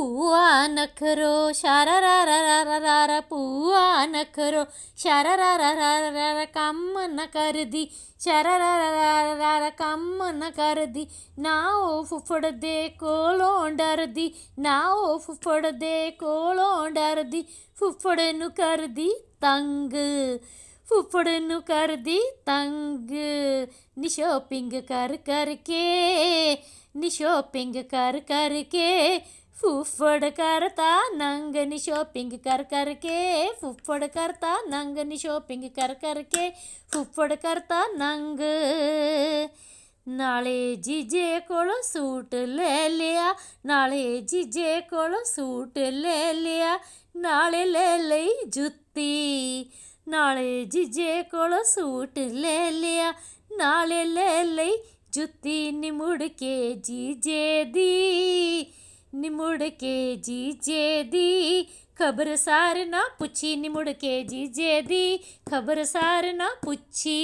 ਭੂਆ ਨਖਰੋ ਸ਼ਾਰਾ ਰਾ ਰਾ ਰਾ ਰਾ ਰਾ ਰਾ ਨਖਰੋ ਸ਼ਾਰਾ ਰਾ ਰਾ ਰਾ ਰਾ ਰਾ ਕੰਮ ਨਾ ਕਰਦੀ ਸ਼ਾਰਾ ਰਾ ਰਾ ਰਾ ਰਾ ਰਾ ਕੰਮ ਨ ਕਰਦੀ ਨਾ ਉਹ ਫੁੱਫੜ ਦੇ ਕੋਲੋਂ ਡਰਦੀ ਨਾ ਉਹ ਫੁੱਫੜ ਦੇ ਕੋਲੋਂ ਡਰਦੀ ਫੁੱਫੜ ਨੂੰ ਕਰਦੀ ਤੰਗ ਫੁੱਫੜ ਨੂੰ ਕਰਦੀ ਤੰਗ ਨੀ ਸ਼ੋਪਿੰਗ ਕਰ ਕਰਕੇ ਨੀ ਸ਼ੋਪਿੰਗ ਕਰ ਕਰਕੇ ਫੁੱਫੜ ਕਰਤਾ ਨੰਗ ਨੀ ਸ਼ੋਪਿੰਗ ਕਰ ਕਰਕੇ। ਫੁੱਫੜ ਕਰਤਾ ਨੰਗ ਨੀ ਸ਼ੋਪਿੰਗ ਕਰ ਕਰਕੇ। ਫੁੱਫੜ ਕਰਤਾ, ਨੰਗ। ਨਾਲੇ ਜੀਜੇ ਕੋਲੋਂ ਸੂਟ ਲੈ ਲਿਆ। ਨਾਲੇ ਜੀਜੇ ਕੋਲੋਂ ਸੂਟ ਲੈ ਲਿਆ। ਨਾਲੇ ਲੈ ਲਈ ਜੁੱਤੀ। ਨਾਲੇ ਜੀਜੇ ਕੋਲੋਂ ਸੂਟ ਲੈ ਲਿਆ। ਨਾਲੇ ਲੈ ਲਈ ਜੁੱਤੀ ਨਿਮੁੜ ਕੇ ਜੀਜੇ ਦੀ। ਨਿਮੁੜ ਕੇ ਜੀਜੇ ਦੀ ਖਬਰ ਸਾਰ ਨਾ ਪੁੱਛੀ ਨਿਮੁੜ ਕੇ ਜੀਜੇ ਦੀ ਖਬਰ ਸਾਰ ਨਾ ਪੁੱਛੀ।